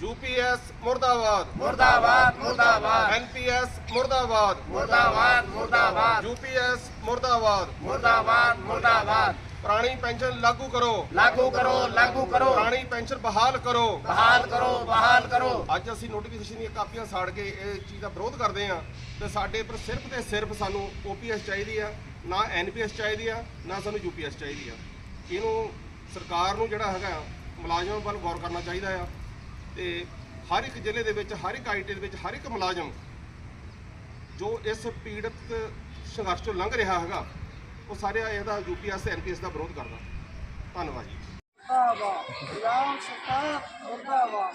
UPS ਮੁਰਦਾਬਾਦ ਮੁਰਦਾਬਾਦ ਮੁਰਦਾਬਾਦ ਐਨਪੀਐਸ ਮੁਰਦਾਬਾਦ ਮੁਰਦਾਬਾਦ ਮੁਰਦਾਬਾਦ ਯੂਪੀਐਸ ਮੁਰਦਾਬਾਦ ਮੁਰਦਾਬਾਦ ਮੁਰਦਾਬਾਦ ਪੁਰਾਣੀ ਪੈਨਸ਼ਨ ਲਾਗੂ ਕਰੋ ਲਾਗੂ ਕਰੋ ਲਾਗੂ ਕਰੋ ਪੁਰਾਣੀ ਪੈਨਸ਼ਨ ਬਹਾਲ ਕਰੋ ਬਹਾਲ ਕਰੋ ਬਹਾਲ ਕਰੋ ਅੱਜ ਅਸੀਂ ਨੋਟੀਫਿਕੇਸ਼ਨ ਦੀਆਂ ਕਾਪੀਆਂ ਸਾੜ ਕੇ ਇਹ ਚੀਜ਼ ਦਾ ਵਿਰੋਧ ਕਰਦੇ ਹਾਂ ਤੇ ਸਾਡੇ ਪਰ ਸਿਰਫ ਤੇ ਸਿਰਫ ਸਾਨੂੰ ਓਪੀਐਸ ਚਾਹੀਦੀ ਆ ਨਾ ਐਨਪੀਐਸ ਚਾਹੀਦੀ ਆ ਨਾ ਸਾਨੂੰ ਯੂਪੀਐਸ ਚਾਹੀਦੀ ਆ। ਇਹਨੂੰ ਸਰਕਾਰ ਨੂੰ ਜਿਹੜਾ ਹੈਗਾ ਮੁਲਾਜ਼ਮਾਂ ਵੱਲ ਗੌਰ ਕਰਨਾ ਚਾਹੀਦਾ ਆ। ਤੇ ਹਰ ਇੱਕ ਜ਼ਿਲ੍ਹੇ ਦੇ ਵਿੱਚ, ਹਰ ਇੱਕ ਆਈਟੀ ਦੇ ਵਿੱਚ, ਹਰ ਇੱਕ ਮੁਲਾਜ਼ਮ ਜੋ ਇਸ ਪੀੜਤ ਸੰਘਰਸ਼ ਤੋਂ ਲੰਘ ਰਿਹਾ ਹੈਗਾ, ਉਹ ਸਾਰੇ ਇਹਦਾ ਯੂਪੀਐਸ ਐਨਪੀਐਸ ਦਾ ਵਿਰੋਧ ਕਰਦਾ। ਧੰਨਵਾਦ ਜੀ। ਮੁਰਦਾਬਾਦ ਸਰਕਾਰ ਮੁਰਦਾਬਾਦ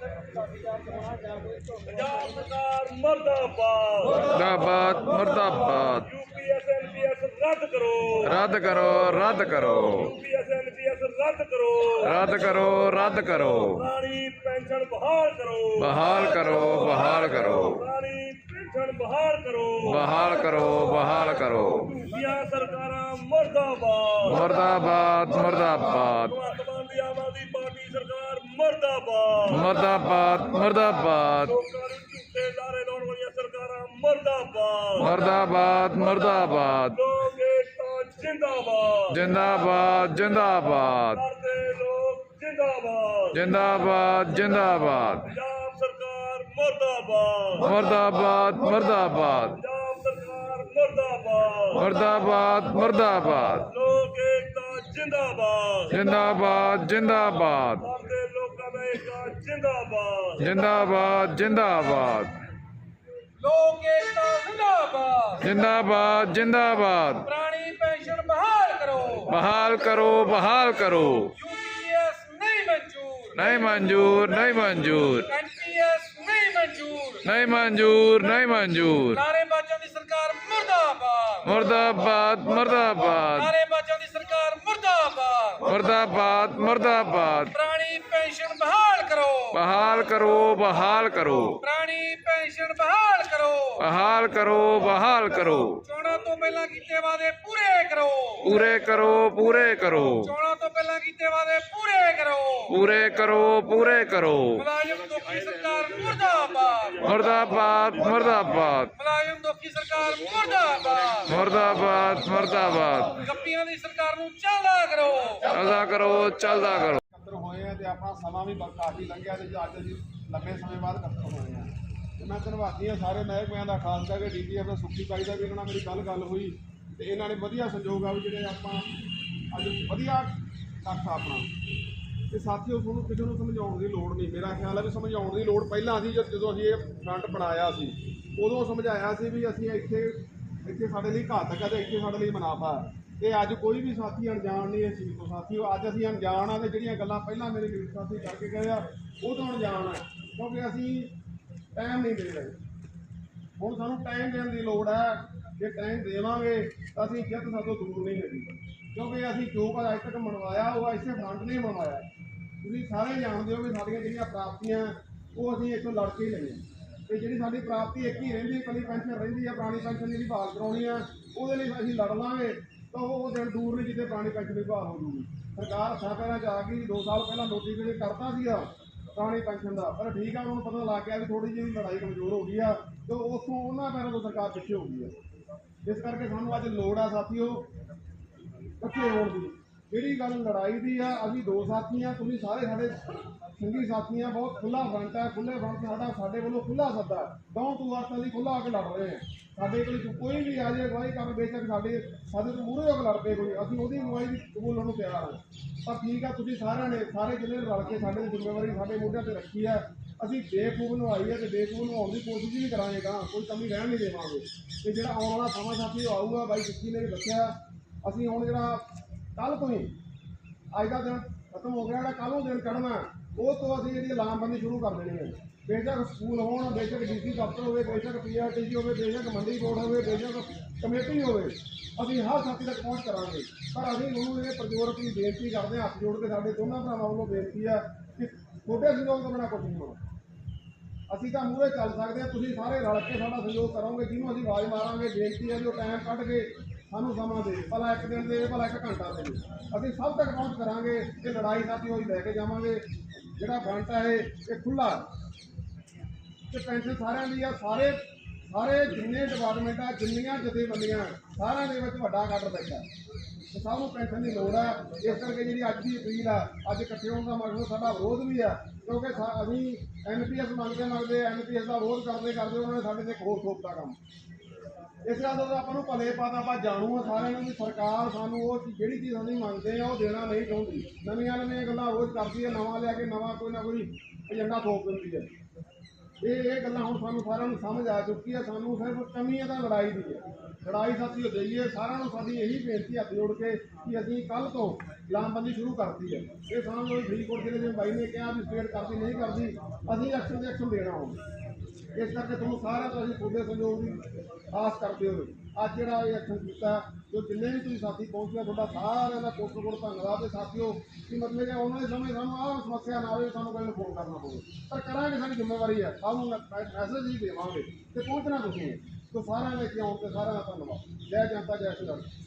ਪੰਜਾਬ ਸਰਕਾਰ ਮਰਦਾਬਾਦ ਮੁਰਦਾਬਾਦ ਮੁਰਦਾਬਾਦ ਯੂਪੀਐਸ ਐਨਪੀਐਸ ਰੱਦ ਕਰੋ। ਰੱਦ ਕਰੋ ਰੱਦ ਕਰੋ। ਯੂਪੀਐਸ ਐਨਪੀਐਸ ਰੱਦ ਕਰੋ। ਰੱਦ ਕਰੋ ਰੱਦ ਕਰੋ। ਪੁਰਾਣੀ ਪੈਨਸ਼ਨ ਬਹਾਲ ਕਰੋ। ਬਹਾਲ ਕਰੋ ਬਹਾਲ ਕਰੋ। ਪੁਰਾਣੀ ਪੈਨਸ਼ਨ ਬਹਾਲ ਕਰੋ। ਬਹਾਲ ਕਰੋ ਬਹਾਲ ਕਰੋ। ਦੂਜੀਆਂ ਸਰਕਾਰਾਂ ਮਰਦਾਬਾਦ। ਮੁਰਦਾਬਾਦ ਮੁਰਦਾਬਾਦ। ਭਗਵੰਤ ਮਾਨ ਦੀ ਆਮ ਆਦਮੀ ਪਾਰਟੀ ਸਰਕਾਰ ਮਰਦਾਬਾਦ। ਮੁਰਦਾਬਾਦ ਮੁਰਦਾਬਾਦ। ਲੋਕਾਂ ਨੂੰ ਝੂਠੇ ਦਾਰੇ ਲਾਉਣ ਵਾਲੀਆਂ ਸਰਕਾਰਾਂ ਮਰਦਾਬਾਦ। ਮੁਰਦਾਬਾਦ ਮੁਰਦਾਬਾਦ। ਲੋਕ ਏਕਤਾ ਜਿੰਦਾਬਾਦ। ਜਿੰਦਾਬਾਦ ਜਿੰਦਾਬਾਦ। ਕਰਦੇ ਲੋਕ ਜਿੰਦਾਬਾਦ। ਜਿੰਦਾਬਾਦ ਜਿੰਦਾਬਾਦ। ਪੰਜਾਬ ਸਰਕਾਰ ਮਰਦਾਬਾਦ। ਮੁਰਦਾਬਾਦ ਮੁਰਦਾਬਾਦ ਪੰਜਾਬ ਸਰਕਾਰ ਮਰਦਾਬਾਦ ਮੁਰਦਾਬਾਦ ਮੁਰਦਾਬਾਦ ਲੋਕ ਏਕਤਾ ਜਿੰਦਾਬਾਦ ਜਿੰਦਾਬਾਦ ਜਿੰਦਾਬਾਦ ਕਰਦੇ ਲੋਕਾਂ ਦਾ ਏਕਤਾ ਜਿੰਦਾਬਾਦ ਜਿੰਦਾਬਾਦ ਜਿੰਦਾਬਾਦ ਲੋਕ ਏਕਤਾ ਜ਼ਿੰਦਾਬਾਦ ਜਿੰਦਾਬਾਦ ਜਿੰਦਾਬਾਦ ਪੁਰਾਣੀ ਪੈਨਸ਼ਨ ਬਹਾਲ ਕਰੋ ਬਹਾਲ ਕਰੋ ਬਹਾਲ ਕਰੋ ਯੂਪੀਐਸ ਨਹੀਂ ਮਨਜ਼ੂਰ ਮੁਰਦਾਬਾਦ ਮੁਰਦਾਬਾਦ। ਪੁਰਾਣੀ ਪੈਨਸ਼ਨ ਬਹਾਲ ਕਰੋ। ਬਹਾਲ ਕਰੋ ਬਹਾਲ ਕਰੋ। ਪੁਰਾਣੀ ਪੈਨਸ਼ਨ ਬਹਾਲ ਕਰੋ। ਬਹਾਲ ਕਰੋ ਬਹਾਲ ਕਰੋ। ਚੋਣਾਂ ਤੋਂ ਪਹਿਲਾਂ ਕੀਤੇ ਵਾਅਦੇ ਪੂਰੇ ਕਰੋ। ਪੂਰੇ ਕਰੋ ਪੂਰੇ ਕਰੋ। ਚੋਣਾਂ ਤੋਂ ਪਹਿਲਾਂ ਕੀਤੇ ਵਾਅਦੇ ਪੂਰੇ ਕਰੋ। ਪੂਰੇ ਕਰੋ ਪੂਰੇ ਕਰੋ। ਮੁਲਾਜ਼ਮ ਦੁਖੀ ਸਰਕਾਰ ਮੁਰਦਾਬਾਦ। ਮੁਰਦਾਬਾਦ ਮੁਰਦਾਬਾਦ। ਮੁਲਾਜ਼ਮ ਦੁਖੀ ਸਰਕਾਰ ਮੁਰਦਾਬਾਦ। ਮੁਰਦਾਬਾਦ ਮੁਰਦਾਬਾਦ। ਗੱਪੀਆਂ ਦੀ ਸਰਕਾਰ ਨੂੰ ਚੱਲਦਾ ਕਰੋ। ਚੱਲਦਾ ਕਰੋ ਚੱਲਦਾ ਕਰੋ। ਹੋਏ ਆ ਤੇ ਆਪਣਾ ਸਮਾਂ ਵੀ ਕਾਫੀ ਲੰਘਿਆ ਤੇ ਅੱਜ ਅਸੀਂ ਲੰਬੇ ਸਮੇਂ ਬਾਅਦ ਇਕੱਤਰ ਹੋਏ ਆ। ਤੇ ਮੈਂ ਧੰਨਵਾਦੀ ਆ ਸਾਰੇ ਮਹਿਕਮਿਆਂ ਦਾ ਖਾਸ ਕਰਕੇ ਡੀਜੀਐਫ ਦਾ ਸੁਖੀ ਬਾਈ ਦਾ ਵੀ ਇਹਨਾਂ ਨਾਲ ਮੇਰੀ ਕੱਲ ਗੱਲ ਹੋਈ ਤੇ ਇਹਨਾਂ ਨੇ ਵਧੀਆ ਸੰਯੋਗ ਆ ਵੀ ਜਿਹੜੇ ਆਪਾਂ ਅੱਜ ਵਧੀਆ ਕਰਤਾ ਆਪਣਾ। ਤੇ ਸਾਥੀਓ, ਤੁਹਾਨੂੰ ਕਿਸੇ ਨੂੰ ਸਮਝਾਉਣ ਦੀ ਲੋੜ ਨਹੀਂ। ਮੇਰਾ ਖਿਆਲ ਹੈ ਵੀ ਸਮਝਾਉਣ ਦੀ ਲੋੜ ਪਹਿਲਾਂ ਸੀ, ਜਦੋਂ ਅਸੀਂ ਇਹ ਫਰੰਟ ਬਣਾਇਆ ਸੀ। ਉਦੋਂ ਸਮਝਾਇਆ ਸੀ ਵੀ ਅਸੀਂ ਇੱਥੇ ਇੱਥੇ ਸਾਡੇ ਲਈ ਘਾਤਕ ਹੈ ਤੇ ਇੱਥੇ ਸਾਡੇ ਲਈ ਮੁਨਾਫਾ ਹੈ ਤੇ ਅੱਜ ਕੋਈ ਵੀ ਸਾਥੀ ਅਣਜਾਣ ਨਹੀਂ ਇਸ ਚੀਜ਼ ਤੋਂ। ਸਾਥੀਓ, ਅੱਜ ਅਸੀਂ ਅਣਜਾਣ ਆ ਤੇ ਜਿਹੜੀਆਂ ਗੱਲਾਂ ਪਹਿਲਾਂ ਮੇਰੇ ਵੀਰ ਸਾਥੀ ਕਰਕੇ ਗਏ ਆ, ਉਹ ਤੋਂ ਅਣਜਾਣ ਆ। ਕਿਉਂਕਿ ਅਸੀਂ ਟਾਈਮ ਨਹੀਂ ਦੇ ਰਹੇ ਹੁਣ ਸਾਨੂੰ ਟਾਈਮ ਦੇਣ ਦੀ ਲੋੜ ਹੈ ਜੇ ਟਾਈਮ ਦੇਵਾਂਗੇ ਤਾਂ ਅਸੀਂ ਜਿੱਤ ਸਾਤੋਂ ਦੂਰ ਨਹੀਂ ਹੈਗੀ ਕਿਉਂਕਿ ਅਸੀਂ ਜੋ ਕੁਝ ਅੱਜ ਤੱਕ ਮਨਵਾਇਆ, ਉਹ ਇਸੇ ਫੰਡ ਨਹੀਂ ਮਨਵਾਇਆ। ਤੁਸੀਂ ਸਾਰੇ ਜਾਣਦੇ ਹੋ ਵੀ ਸਾਡੀਆਂ ਜਿਹੜੀਆਂ ਪ੍ਰਾਪਤੀਆਂ, ਉਹ ਅਸੀਂ ਇੱਥੋਂ ਲੜ ਕੇ ਹੀ ਲਈਆਂ। ਤੇ ਜਿਹੜੀ ਸਾਡੀ ਪ੍ਰਾਪਤੀ ਇੱਕ ਹੀ ਰਹਿੰਦੀ, ਇਕੱਲੀ ਪੈਨਸ਼ਨ ਰਹਿੰਦੀ ਆ, ਪੁਰਾਣੀ ਪੈਨਸ਼ਨ ਦੀ ਬਹਾਲ ਕਰਾਉਣੀ ਆ, ਉਹਦੇ ਲਈ ਅਸੀਂ ਲੜ ਲਾਂਗੇ, ਤਾਂ ਉਹ ਦਿਨ ਦੂਰ ਨਹੀਂ ਜਿੱਥੇ ਪੁਰਾਣੀ ਪੈਨਸ਼ਨ ਦੀ ਬਹਾਲ ਹੋ ਜੂਗੀ ਸਰਕਾਰ ਅੱਛਾ ਪਹਿਲਾਂ ਜਾ ਕੇ 2 ਸਾਲ ਪਹਿਲਾਂ ਨੋਟੀਫਿਕੇਸ਼ਨ ਕਰਤਾ ਸੀਗਾ। ਪੁਰਾਣੀ ਪੈਨਸ਼ਨ ਦਾ। ਪਰ ਠੀਕ ਆ, ਉਹਨਾਂ ਨੂੰ ਪਤਾ ਲੱਗ ਗਿਆ ਵੀ ਥੋੜੀ ਜਿਹੀ ਲੜਾਈ ਕਮਜ਼ੋਰ ਹੋ ਗਈ ਆ ਤੇ ਉਸ ਉਸੋਂ ਉਹਨਾਂ ਪੈਰਾਂ ਤੋਂ ਸਰਕਾਰ ਪਿੱਛੇ ਹੋ ਗਈ ਆ। ਇਸ ਕਰਕੇ ਸਾਨੂੰ ਅੱਜ ਲੋੜ ਆ ਸਾਥੀਓ ਇਕੱਠੇ ਹੋਣ ਦੀ। ਜਿਹੜੀ ਗੱਲ ਲੜਾਈ ਦੀ ਆ, ਅਸੀਂ ਦੋ ਸਾਥੀ ਆ, ਤੁਸੀਂ ਸਾਰੇ ਸਾਡੇ ਸੰਗੀ ਸਾਥੀਆਂ ਬਹੁਤ ਖੁੱਲਾ ਫਰੰਟ ਹੈ ਖੁੱਲੇ ਫਰੰਟ ਸਾਡਾ, ਸਾਡੇ ਵੱਲੋਂ ਖੁੱਲਾ ਸੱਦਾ। ਗਾਉਂ ਤੂੰ ਵਾਸਤਾ ਦੀ ਖੁੱਲਾ ਆ ਕੇ ਲੜ ਰਹੇ ਆ। ਸਾਡੇ ਕੋਲ ਜੋ ਕੋਈ ਵੀ ਆ ਜਾਏ ਅਗਵਾਈ ਕਰਨ ਬੇਸ਼ੱਕ ਸਾਡੇ ਸਾਡੇ ਤੋਂ ਮੂਹਰੇ ਹੋ ਲੜ ਪਏ ਕੋਈ। ਅਸੀਂ ਉਹਦੀ ਅਗਵਾਈ ਦੀ ਕਬੂਲਣ ਨੂੰ ਤਿਆਰ ਹਾਂ। ਪਰ ਠੀਕ ਆ, ਤੁਸੀਂ ਸਾਰਿਆਂ ਨੇ, ਸਾਰੇ ਜ਼ਿਲ੍ਹੇ ਰਲ ਕੇ ਸਾਡੇ ਦੀ ਜ਼ਿੰਮੇਵਾਰੀ ਸਾਡੇ ਮੋਢਿਆਂ ਤੇ ਰੱਖੀ ਆ। ਅਸੀਂ ਬੇਖੂਬ ਨਵਾਈ ਹੈ ਤੇ ਬੇਖੂਬ ਨਵਾਉਣ ਦੀ ਕੋਸ਼ਿਸ਼ ਵੀ ਕਰਾਂਗੇ ਗਾ ਕੋਈ ਕਮੀ ਰਹਿਣ ਨਹੀਂ ਦੇਵਾਂਗੇ। ਤੇ ਜਿਹੜਾ ਆਉਣ ਵਾਲਾ ਸਮਾਂ ਸਾਥੀ ਉਹ ਆਊਗਾ, ਬਾਈ ਵਿੱਕੀ ਨੇ ਵੀ ਦੱਸਿਆ। ਅਸੀਂ ਹੁਣ ਜਿਹੜਾ ਕੱਲ ਤੋਂ ਹੀ, ਅੱਜ ਦਾ ਦਿਨ ਖਤਮ ਹੋ ਗਿਆ, ਜਿਹੜਾ ਕੱਲ ਨੂੰ ਦਿਨ ਚੜ੍ਹਨਾ। ਉਹ ਤੋਂ ਅਸੀਂ ਜਿਹੜੀ ਲਾਮਬੰਦੀ ਸ਼ੁਰੂ ਕਰ ਦੇਣੀ ਹੈ। ਬੇਸ਼ੱਕ ਸਕੂਲ ਹੋਣ, ਬੇਸ਼ੱਕ ਡੀਸੀ ਦਫ਼ਤਰ ਹੋਵੇ, ਬੇਸ਼ੱਕ ਪੀਆਰਟੀਸੀ ਹੋਵੇ, ਬੇਸ਼ੱਕ ਮੰਡੀ ਬੋਰਡ ਹੋਵੇ, ਬੇਸ਼ੱਕ ਕਮੇਟੀ ਹੋਵੇ, ਅਸੀਂ ਹਰ ਸਾਥੀ ਤੱਕ ਪਹੁੰਚ ਕਰਾਂਗੇ। ਪਰ ਅਸੀਂ ਉਹਨੂੰ ਇਹ ਪ੍ਰਜੋਰ ਦੀ ਬੇਨਤੀ ਕਰਦੇ ਹਾਂ, ਹੱਥ ਜੋੜ ਕੇ ਸਾਡੇ ਦੋਨਾਂ ਭਰਾਵਾਂ ਵੱਲੋਂ ਬੇਨਤੀ ਆ ਕਿ ਤੁਹਾਡੇ ਸਹਿਯੋਗ ਤੋਂ ਬਿਨਾਂ ਕੁਝ ਨਹੀਂ ਹੋਣਾ। ਅਸੀਂ ਤਾਂ ਮੂਹਰੇ ਚੱਲ ਸਕਦੇ ਹਾਂ, ਤੁਸੀਂ ਸਾਰੇ ਰਲ ਕੇ ਸਾਡਾ ਸਹਿਯੋਗ ਕਰੋਗੇ, ਜਿਹਨੂੰ ਅਸੀਂ ਆਵਾਜ਼ ਮਾਰਾਂਗੇ, ਬੇਨਤੀ ਹੈ ਜੋ ਟਾਈਮ ਕੱਢ ਕੇ ਸਾਨੂੰ ਸਮਾਂ ਦੇ, ਭਲਾ ਇੱਕ ਦਿਨ ਦੇ, ਭਲਾ ਇੱਕ ਘੰਟਾ ਦੇ। ਅਸੀਂ ਸਭ ਤੱਕ ਪਹੁੰਚ ਕਰਾਂਗੇ ਤੇ ਲੜਾਈ ਸਾਥੀ ਹੋਈ, ਲੈ ਕੇ ਜਾਵਾਂਗੇ ਜਿਹੜਾ ਫਰੰਟ ਹੈ, ਇਹ ਇਹ ਖੁੱਲਾ ਤੇ ਪੈਨਸ਼ਨ ਸਾਰਿਆਂ ਦੀ ਆ, ਸਾਰੇ ਸਾਰੇ ਜਿੰਨੇ ਡਿਪਾਰਟਮੈਂਟ ਆ, ਜਿੰਨੀਆਂ ਜਥੇਬੰਦੀਆਂ ਸਾਰਿਆਂ ਦੇ ਵਿੱਚ ਵੱਡਾ ਕੱਟ ਬੈਠਾ ਤੇ ਸਭ ਨੂੰ ਪੈਨਸ਼ਨ ਦੀ ਲੋੜ ਆ। ਇਸ ਕਰਕੇ ਜਿਹੜੀ ਅੱਜ ਦੀ ਅਪੀਲ ਆ, ਅੱਜ ਇਕੱਠੇ ਹੋਣ ਦਾ ਮਕਸਦ ਸਾਡਾ ਵਿਰੋਧ ਵੀ ਆ, ਕਿਉਂਕਿ ਸਾ- ਅਸੀਂ ਐਨਪੀਐਸ ਮੰਗਦੇ ਮੰਗਦੇ ਐਨਪੀਐਸ ਦਾ ਵਿਰੋਧ ਕਰਦੇ ਕਰਦੇ ਉਹਨਾਂ ਨੇ ਸਾਡੇ ਤੇ ਇੱਕ ਹੋਰ ਥੋਪਦਾ ਕੰਮ। ਇਸ ਗੱਲ ਦਾ ਆਪਾਂ ਨੂੰ ਭਲੇ ਪਾਤਾ ਆਪਾਂ ਜਾਣੂ ਆ ਸਾਰਿਆਂ ਨੂੰ ਵੀ ਸਰਕਾਰ ਸਾਨੂੰ ਉਹ ਚੀਜ਼- ਜਿਹੜੀ ਚੀਜ਼ ਅਸੀਂ ਮੰਗਦੇ ਆ ਉਹ ਦੇਣਾ ਨਹੀਂ ਚਾਹੁੰਦੀ। ਨਵੀਆਂ ਨਵੀਆਂ ਗੱਲਾਂ ਰੋਜ਼ ਕਰਦੀ ਹੈ ਨਵਾਂ ਲਿਆ ਕੇ ਨਵਾਂ ਕੋਈ ਨਾ ਕੋਈ ਏਜੰਡਾ ਥੋਪ ਦਿੰਦੀ ਹੈ ਇਹ ਇਹ ਗੱਲਾਂ ਹੁਣ ਸਾਨੂੰ ਸਾਰਿਆਂ ਨੂੰ ਸਮਝ ਆ ਚੁੱਕੀ ਹੈ ਸਾਨੂੰ ਸਿਰਫ ਕਮੀ ਹੈ ਤਾਂ ਲੜਾਈ ਦੀ ਹੈ ਲੜਾਈ ਸਾਥੀ ਹੋ ਜਾਈਏ ਸਾਰਿਆਂ ਨੂੰ ਸਾਡੀ ਇਹੀ ਬੇਨਤੀ ਹੱਥ ਜੋੜ ਕੇ ਕਿ ਅਸੀਂ ਕੱਲ ਤੋਂ ਲਾਮਬੰਦੀ ਸ਼ੁਰੂ ਕਰਤੀ ਹੈ ਇਹ ਸਾਨੂੰ ਫਰੀਦਕੋਟ ਜ਼ਿਲ੍ਹੇ ਦੇ ਬਾਈ ਨੇ ਕਿਹਾ ਵੀ ਸਟੇਟ ਕਰਦੀ, ਨਹੀਂ ਕਰਦੀ, ਅਸੀਂ ਐਕਸ਼ਨ ਦੇ ਐਕਸ਼ਨ ਦੇਣਾ ਹੋਵੇ ਇਸ ਕਰਕੇ ਤੁਹਾਨੂੰ ਸਾਰਿਆਂ ਤੋਂ ਅਸੀਂ ਤੁਹਾਡੇ ਸਹਿਯੋਗ ਦੀ ਆਸ ਕਰਦੇ ਹੋਏ ਅੱਜ ਜਿਹੜਾ ਇਹ ਐਕਸ਼ਨ ਕੀਤਾ, ਜੋ ਜਿੰਨੇ ਵੀ ਤੁਸੀਂ ਸਾਥੀ ਪਹੁੰਚੇ ਤੁਹਾਡਾ ਸਾਰਿਆਂ ਦਾ ਕੋਟ ਕੋਟ ਧੰਨਵਾਦ ਤੇ ਸਾਥੀਓ, ਕਿ ਮਤਲਬ ਕਿ ਉਹਨਾਂ ਦੇ ਸਮੇਂ ਸਾਨੂੰ ਆਹ ਸਮੱਸਿਆ ਨਾ ਆਵੇ, ਸਾਨੂੰ ਕੋਈ ਫੋਨ ਕਰਨਾ ਪਵੇ। ਪਰ ਕਰਾਂਗੇ, ਸਾਡੀ ਜ਼ਿੰਮੇਵਾਰੀ ਹੈ। ਸਭ ਨੂੰ ਮੈਸੇਜ ਹੀ ਦੇਵਾਂਗੇ ਤੇ ਪਹੁੰਚਣਾ ਤੁਸੀਂ ਹੈ। ਸੋ ਸਾਰਿਆਂ ਦੇ ਇੱਥੇ ਆਉਣ ਤੇ ਸਾਰਿਆਂ ਦਾ ਧੰਨਵਾਦ। ਜੈ ਜਨਤਾ, ਜੈ ਸ਼੍ਰੀ ਸੰਗਤ